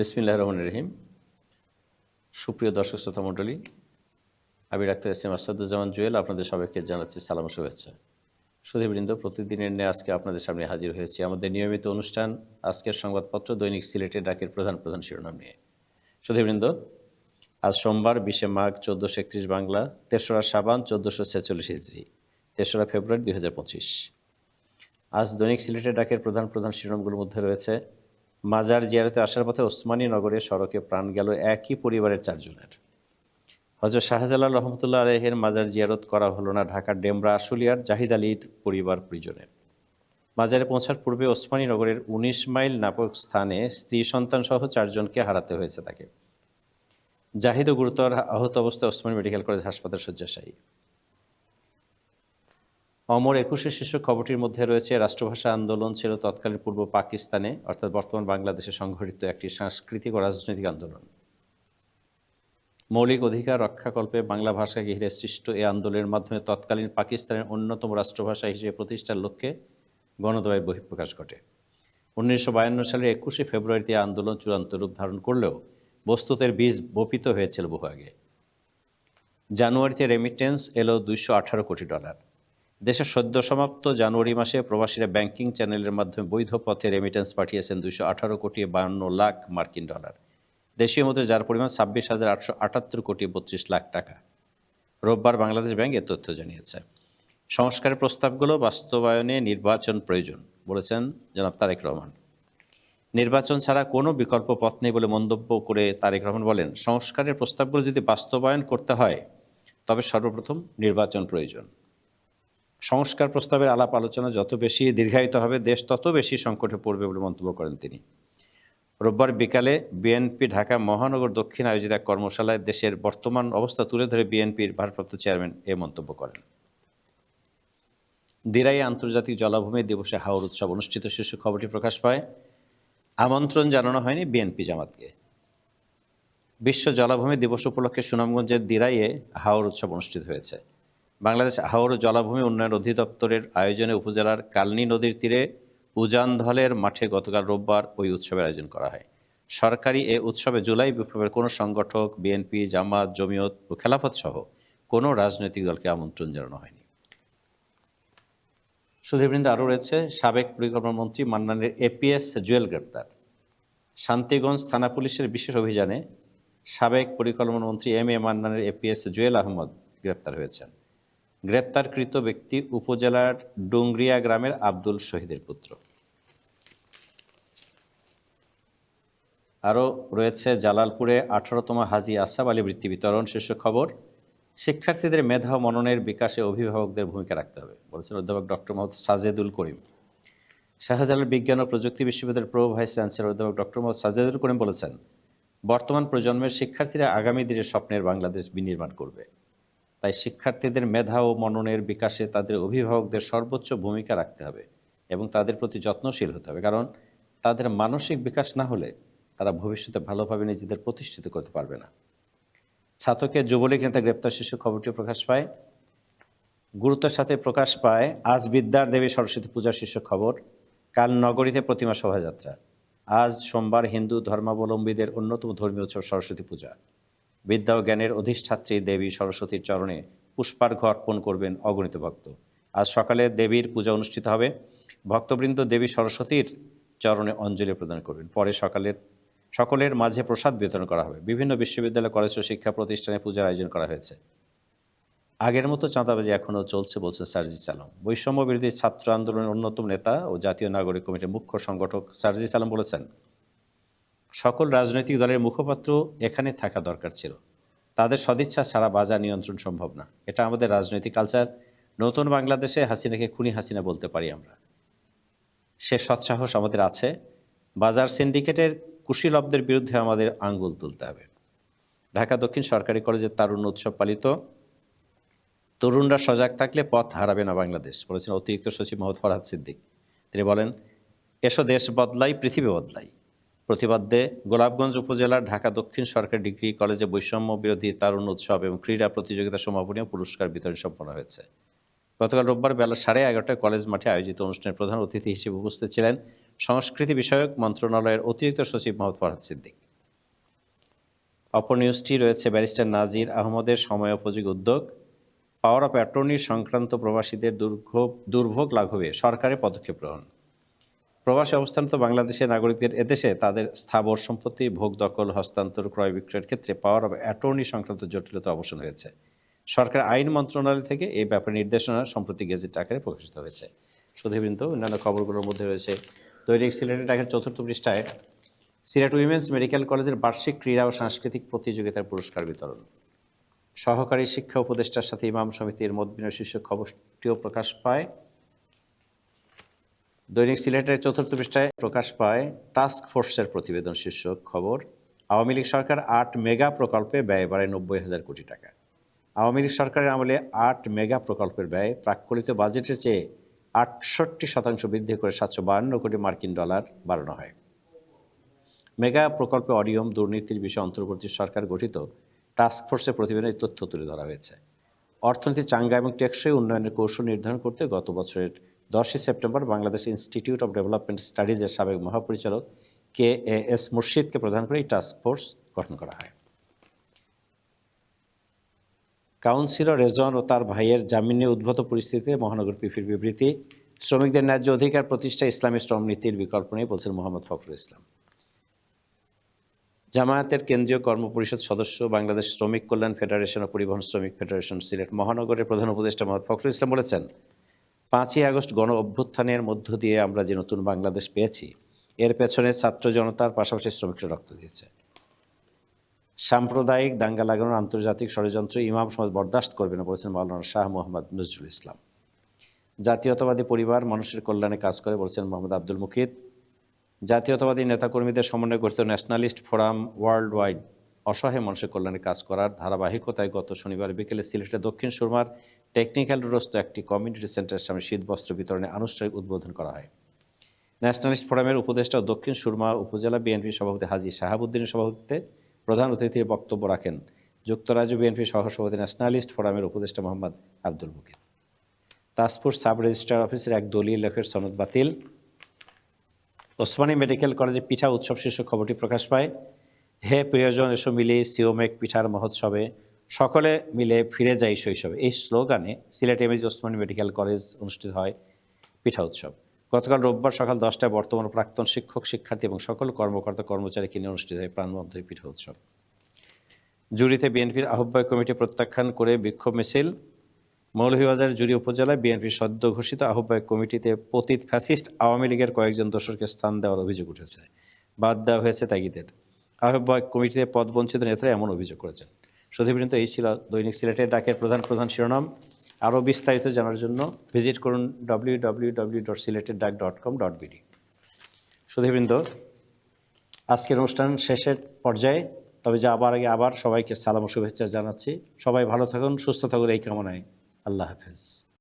বিসমিল্লাহ রহমান রহিম। সুপ্রিয় দর্শক, শ্রোতা মণ্ডলী, আমি doctor S M Asaduzzaman Jewel, আপনাদের সবাইকে জানাচ্ছি সালাম শুভেচ্ছা। সুধীবৃন্দ প্রতিদিনের নিয়ে আজকে আপনাদের সামনে হাজির হয়েছি আমাদের নিয়মিত অনুষ্ঠান, আজকের সংবাদপত্র দৈনিক সিলেটের ডাকের প্রধান প্রধান শিরোনাম নিয়ে। সুধীবৃন্দ আজ সোমবার, বিশে মাঘ, চোদ্দোশো একত্রিশ বাংলা, তেসরা সাবান চোদ্দোশো ছেচল্লিশ ইসরি তেসরা ফেব্রুয়ারি দুই হাজার পঁচিশ। আজ দৈনিক সিলেটের ডাকের প্রধান প্রধান শিরোনামগুলোর মধ্যে রয়েছে মাজার জিয়ারতে আসার পথে ওসমানী নগরে সড়কে প্রাণ গেল একই পরিবারের চারজনের। হজরত শাহজালাল রহমতুল্লাহ আলহের মাজার জিয়ারত করা হলো না ঢাকার ডেমরা, আশুলিয়ার জাহিদ আলীর পরিবার পরিজনের। মাজারে পৌঁছার পূর্বে ওসমানী নগরের উনিশ মাইল নাপক স্থানে স্ত্রী সন্তান সহ চারজনকে হারাতে হয়েছে তাকে। জাহিদ ও গুরুতর আহত অবস্থায় ওসমানী মেডিকেল কলেজ হাসপাতাল শয্যাশায়ী। অমর একুশে শীর্ষ খবরটির মধ্যে রয়েছে, রাষ্ট্রভাষা আন্দোলন ছিল তৎকালীন পূর্ব পাকিস্তানে, অর্থাৎ বর্তমান বাংলাদেশে সংঘটিত একটি সাংস্কৃতিক ও রাজনৈতিক আন্দোলন। মৌলিক অধিকার রক্ষাকল্পে বাংলা ভাষা ঘিরে সৃষ্ট এই আন্দোলনের মাধ্যমে তৎকালীন পাকিস্তানের অন্যতম রাষ্ট্রভাষা হিসেবে প্রতিষ্ঠার লক্ষ্যে গণদবায় বহিঃপ্রকাশ ঘটে। উনিশশো বায়ান্ন সালের একুশে ফেব্রুয়ারিতে আন্দোলন চূড়ান্ত রূপ ধারণ করলেও বস্তুতের বীজ বপিত হয়েছিল বহু আগে। জানুয়ারিতে রেমিটেন্স এলো দুইশো আঠারো কোটি ডলার। দেশের সদ্য সমাপ্ত জানুয়ারি মাসে প্রবাসীরা ব্যাংকিং চ্যানেলের মাধ্যমে বৈধ পথে রেমিটেন্স পাঠিয়েছেন দুইশো আঠারো কোটি বাহান্ন লাখ মার্কিন ডলার। দেশীয় মধ্যে যার পরিমাণ ছাব্বিশ হাজার আটশো আটাত্তর কোটি বত্রিশ লাখ টাকা। রোববার বাংলাদেশ ব্যাংক এ তথ্য জানিয়েছে। সংস্কারের প্রস্তাবগুলো বাস্তবায়নে নির্বাচন প্রয়োজন, বলেছেন জনাব তারেক রহমান। নির্বাচন ছাড়া কোনো বিকল্প পথ নেই বলে মন্তব্য করে তারেক রহমান বলেন, সংস্কারের প্রস্তাবগুলো যদি বাস্তবায়ন করতে হয়, তবে সর্বপ্রথম নির্বাচন প্রয়োজন। সংস্কার প্রস্তাবের আলাপ আলোচনা যত বেশি দীর্ঘায়িত হবে, দেশ তত বেশি সংকটে পড়বে বলে মন্তব্য করেন তিনি। রোববার বিকালে বিএনপি ঢাকা মহানগর দক্ষিণ আয়োজিত এক কর্মশালায় দেশের বর্তমান অবস্থা তুলে ধরে বিএনপির ভারপ্রাপ্ত চেয়ারম্যান এ মন্তব্য করেন। দিরাই আন্তর্জাতিক জলাভূমি দিবসে হাওর উৎসব অনুষ্ঠিত, শীর্ষ খবরটি প্রকাশ পায়, আমন্ত্রণ জানানো হয়নি বিএনপি জামাতকে। বিশ্ব জলাভূমি দিবস উপলক্ষে সুনামগঞ্জের দিরাইয়ে হাওর উৎসব অনুষ্ঠিত হয়েছে। বাংলাদেশ হাওর জলাভূমি উন্নয়ন অধিদপ্তরের আয়োজনে উপজেলার কালনি নদীর তীরে উজানধলের মাঠে গতকাল রোববার ওই উৎসবের আয়োজন করা হয়। সরকারি এ উৎসবে জুলাই বিপ্লবের কোনো সংগঠক, বিএনপি, জামাত, জমিয়ত ও খেলাফত সহ কোনো রাজনৈতিক দলকে আমন্ত্রণ জানানো হয়নি। সুধীবৃন্দ আরও রয়েছে, সাবেক পরিকল্পনা মন্ত্রী মান্নানের এপিএস জুয়েল গ্রেপ্তার। শান্তিগঞ্জ থানা পুলিশের বিশেষ অভিযানে সাবেক পরিকল্পনা মন্ত্রী এম এ মান্নানের এপিএস জুয়েল আহমদ গ্রেপ্তার হয়েছেন। গ্রেপ্তারকৃত ব্যক্তি উপজেলার ডুংরিয়া গ্রামের আব্দুল শহীদের পুত্র। আরও রয়েছে জালালপুরে আঠারোতম হাজি আসাব আলী বৃত্তি বিতরণ, শীর্ষ খবর, শিক্ষার্থীদের মেধা মননের বিকাশে অভিভাবকদের ভূমিকা রাখতে হবে, বলেছেন অধ্যাপক ডক্টর মোহাম্মদ সাজেদুল করিম। শাহজালাল বিজ্ঞান ও প্রযুক্তি বিশ্ববিদ্যালয়ের প্রো ভাইস চ্যান্সেলর অধ্যাপক ডক্টর মোহাম্মদ সাজেদুল করিম বলেছেন, বর্তমান প্রজন্মের শিক্ষার্থীরা আগামী দিনের স্বপ্নের বাংলাদেশ বিনির্মাণ করবে। তাই শিক্ষার্থীদের মেধা ও মননের বিকাশে তাদের অভিভাবকদের সর্বোচ্চ ভূমিকা রাখতে হবে এবং তাদের প্রতি যত্নশীল হতে হবে। কারণ তাদের মানসিক বিকাশ না হলে তারা ভবিষ্যতে ভালোভাবে নিজেদের প্রতিষ্ঠিত করতে পারবে না। ছাত্রকে যুবলীগ নেতা গ্রেপ্তার শিশু খবরটি প্রকাশ পায়। গুরুত্বের সাথে প্রকাশ পায়, আজ বিদ্যার দেবী সরস্বতী পূজার শীর্ষ খবর, কাল নগরীতে প্রতিমা শোভাযাত্রা, আজ সোমবার হিন্দু ধর্মাবলম্বীদের অন্যতম ধর্মীয় উৎসব সরস্বতী পূজা। বিদ্যা ও জ্ঞানের অধিষ্ঠাত্রী দেবী সরস্বতীর চরণে পুষ্পার্ঘ্য অর্পণ করবেন অগণিত ভক্ত। আজ সকালে দেবীর পূজা অনুষ্ঠিত হবে। ভক্তবৃন্দ দেবী সরস্বতীর চরণে অঞ্জলি প্রদান করবেন। পরে সকালের, সকলের মাঝে প্রসাদ বিতরণ করা হবে। বিভিন্ন বিশ্ববিদ্যালয়, কলেজ ও শিক্ষা প্রতিষ্ঠানে পূজার আয়োজন করা হয়েছে। আগের মতো চাঁদাবাজি এখনও চলছে বলছে সার্জিস আলম। বৈষম্য বিরোধী ছাত্র আন্দোলনের অন্যতম নেতা ও জাতীয় নাগরিক কমিটির মুখ্য সংগঠক সার্জিস আলম বলেছেন সকল রাজনৈতিক দলের মুখপাত্র এখানে থাকা দরকার ছিল। তাদের সদিচ্ছা ছাড়া বাজার নিয়ন্ত্রণ সম্ভব না। এটা আমাদের রাজনৈতিক কালচার। নতুন বাংলাদেশে হাসিনাকে খুনি হাসিনা বলতে পারি আমরা। সে সৎসাহস আমাদের আছে। বাজার সিন্ডিকেটের কুশীলবদের বিরুদ্ধে আমাদের আঙ্গুল তুলতে হবে। ঢাকা দক্ষিণ সরকারি কলেজের তারুণ্য উৎসব পালিত। তরুণরা সজাগ থাকলে পথ হারাবে না বাংলাদেশ, বলেছেন অতিরিক্ত সচিব মোহাম্মদ ফরহাদ সিদ্দিক। তিনি বলেন, এসো দেশ বদলাই, পৃথিবী বদলাই। প্রতিবাদ্যে গোলাপগঞ্জ উপজেলার ঢাকা দক্ষিণ সরকারি ডিগ্রি কলেজে বৈষম্য বিরোধী তারুণ উৎসব এবং ক্রীড়া প্রতিযোগিতা সমাপনী পুরস্কার বিতরণ সম্পন্ন হয়েছে। গতকাল রোববার বেলা সাড়ে এগারোটায় কলেজ মাঠে আয়োজিত অনুষ্ঠানের প্রধান অতিথি হিসেবে উপস্থিত ছিলেন সংস্কৃতি বিষয়ক মন্ত্রণালয়ের অতিরিক্ত সচিব মোহাম্মদ ফরহাদ সিদ্দিক। অপর নিউজটি রয়েছে ব্যারিস্টার নাজির আহমদের সময় উপযোগী উদ্যোগ। পাওয়ার অফ অ্যাটর্নি সংক্রান্ত প্রবাসীদের দুর্ভোগ দুর্ভোগ লাঘবে সরকারের পদক্ষেপ গ্রহণ। প্রবাসী অবস্থানত বাংলাদেশের নাগরিকদের এদেশে তাদের স্থাবর সম্পত্তি, ভোগ দখল, হস্তান্তর, ক্রয় বিক্রয়ের ক্ষেত্রে পাওয়ার অব অ্যাটর্নি সংক্রান্ত জটিলতা অবসান হয়েছে। সরকার আইন মন্ত্রণালয় থেকে এই ব্যাপারে নির্দেশনা সম্প্রতি গেজেট আকারে প্রকাশিত হয়েছে। সুধীবৃন্দ অন্যান্য খবরগুলোর মধ্যে রয়েছে দৈনিক সিলেটের ডাকের চতুর্থ পৃষ্ঠায়, সিলেট উইমেন্স মেডিকেল কলেজের বার্ষিক ক্রীড়া ও সাংস্কৃতিক প্রতিযোগিতার পুরস্কার বিতরণ। সহকারী শিক্ষা উপদেষ্টার সাথে ইমাম সমিতির মত বিনিময় শীর্ষক খবরটিও প্রকাশ পায়। দৈনিক সিলেটের চতুর্থ পৃষ্ঠায় প্রকাশ পায় টাস্ক ফোর্সের প্রতিবেদন শীর্ষক খবর। আওয়ামী লীগ সরকার আট মেগা প্রকল্পে ব্যয় বাড়ায় নব্বই হাজার কোটি টাকা। আওয়ামী লীগ সরকারের আমলে আট মেগা প্রকল্পের ব্যয় প্রাক্কলিত বাজেটের চেয়ে আটষট্টি শতাংশ বৃদ্ধি করে সাতশো বাহান্ন কোটি মার্কিন ডলার বাড়ানো হয়। মেগা প্রকল্পে অনিয়ম, দুর্নীতির বিষয়ে অন্তর্বর্তী সরকার গঠিত টাস্কফোর্সের প্রতিবেদনে তথ্য তুলে ধরা হয়েছে। অর্থনীতি চাঙ্গা এবং টেকসই উন্নয়নের কৌশল নির্ধারণ করতে গত বছরের দশই September Bangladesh institute of development স্টাডিজের সাবেক মহাপরিচালক কে এ এস মুর্শিদকে প্রধান করে এই টাস্কফোর্স গঠন করা হয়। কাউন্সিলর রেজন ও তার ভাইয়ের জামিন উদ্ভূত পরিস্থিতিতে মহানগর পিফির বিবৃতি, শ্রমিকদের ন্যায্য অধিকার প্রতিষ্ঠা ইসলামী শ্রম নীতির বিকল্প নেই বলছেন মোহাম্মদ ফখরুল ইসলাম। জামায়াতের কেন্দ্রীয় কর্মপরিষদ সদস্য বাংলাদেশ শ্রমিক কল্যাণ ফেডারেশন ও পরিবহন শ্রমিক ফেডারেশন সিলেট মহানগরের প্রধান উপদেষ্টা মোহাম্মদ ফখরুল ইসলাম বলেছেন পাঁচই আগস্ট গণ অভ্যুত্থানের মধ্য দিয়ে আমরা যে নতুন বাংলাদেশ পেয়েছি, এর পেছনে ছাত্র জনতার পাশাপাশি শ্রমিকরা রক্ত দিয়েছে। সাম্প্রদায়িক দাঙ্গা লাগানোর আন্তর্জাতিক ষড়যন্ত্র ইমাম সমাজ বরদাস্ত করবে না বলেছেন মাওলানা শাহ মোহাম্মদ নজরুল ইসলাম। জাতীয়তাবাদী পরিবার মানুষের কল্যাণে কাজ করে বলছেন মোহাম্মদ আব্দুল মুকিদ জাতীয়তাবাদী নেতাকর্মীদের সমন্বয়ে গঠিত ন্যাশনালিস্ট ফোরাম ওয়ার্ল্ড ওয়াইড অসহায় মানুষের কল্যাণে কাজ করার ধারাবাহিকতায় গত শনিবার বিকেলে সিলেটের দক্ষিণ সুরমার টেকনিক্যাল রোডস্থ একটি কমিউনিটি সেন্টারের সামনে শীতবস্ত্র বিতরণে আনুষ্ঠানিক উদ্বোধন করা হয়। ন্যাশনালিস্ট ফোরামের উপদেষ্টা দক্ষিণ সুরমা উপজেলা বিএনপি সভাপতি হাজি শাহাবুদ্দিনের সভাপতিত্বে প্রধান অতিথির বক্তব্য রাখেন যুক্তরাজ্য বিএনপি সহসভাপতি ন্যাশনালিস্ট ফোরামের উপদেষ্টা মোহাম্মদ আব্দুল মুকিদ তাজপুর সাব রেজিস্ট্রার অফিসের এক দলীয় লেখের সনদ বাতিল। ওসমানী মেডিকেল কলেজে পিঠা উৎসব শীর্ষক খবরটি প্রকাশ পায়। হে প্রিয়জন, এসো মিলে সিওমেক পিঠার মহোৎসবে। সকলে মিলে ফিরে যাই শৈশবে। এই স্লোগানে Sylhet MAG Osmani medical college অনুষ্ঠিত হয় পিঠা উৎসব। গতকাল রোববার সকাল দশটায় বর্তমান প্রাক্তন শিক্ষক, শিক্ষার্থী এবং সকল কর্মকর্তা, কর্মচারীকে নিয়ে অনুষ্ঠিত হয় প্রাণবন্ধ পিঠা উৎসব। জুরিতে বিএনপির আহ্বায়ক কমিটি প্রত্যাখ্যান করে বিক্ষোভ মিছিল। মৌলভীবাজার জুরি উপজেলায় বিএনপির সদ্য ঘোষিত আহ্বায়ক কমিটিতে পতিত ফ্যাসিস্ট আওয়ামী লীগের কয়েকজন দোসরকে স্থান দেওয়ার অভিযোগ উঠেছে। বাদ দেওয়া হয়েছে ত্যাগীদের। আহ্বায়ক কমিটিতে পদবঞ্চিত নেতারা এমন অভিযোগ করেছেন। সুধীবৃন্দ এই ছিল দৈনিক সিলেটের ডাকের প্রধান প্রধান শিরোনাম। আরও বিস্তারিত জানার জন্য ভিজিট করুন ডব্লিউ ডব্লিউ ডব্লিউ ডট সিলেটের ডাক ডট কম ডট বিডি সুধীবৃন্দ আজকের অনুষ্ঠান শেষের পর্যায়ে, তবে যা আবার আগে আবার সবাইকে সালাম শুভেচ্ছা জানাচ্ছি। সবাই ভালো থাকুন, সুস্থ থাকুন, এই কামনায় আল্লাহ হাফেজ।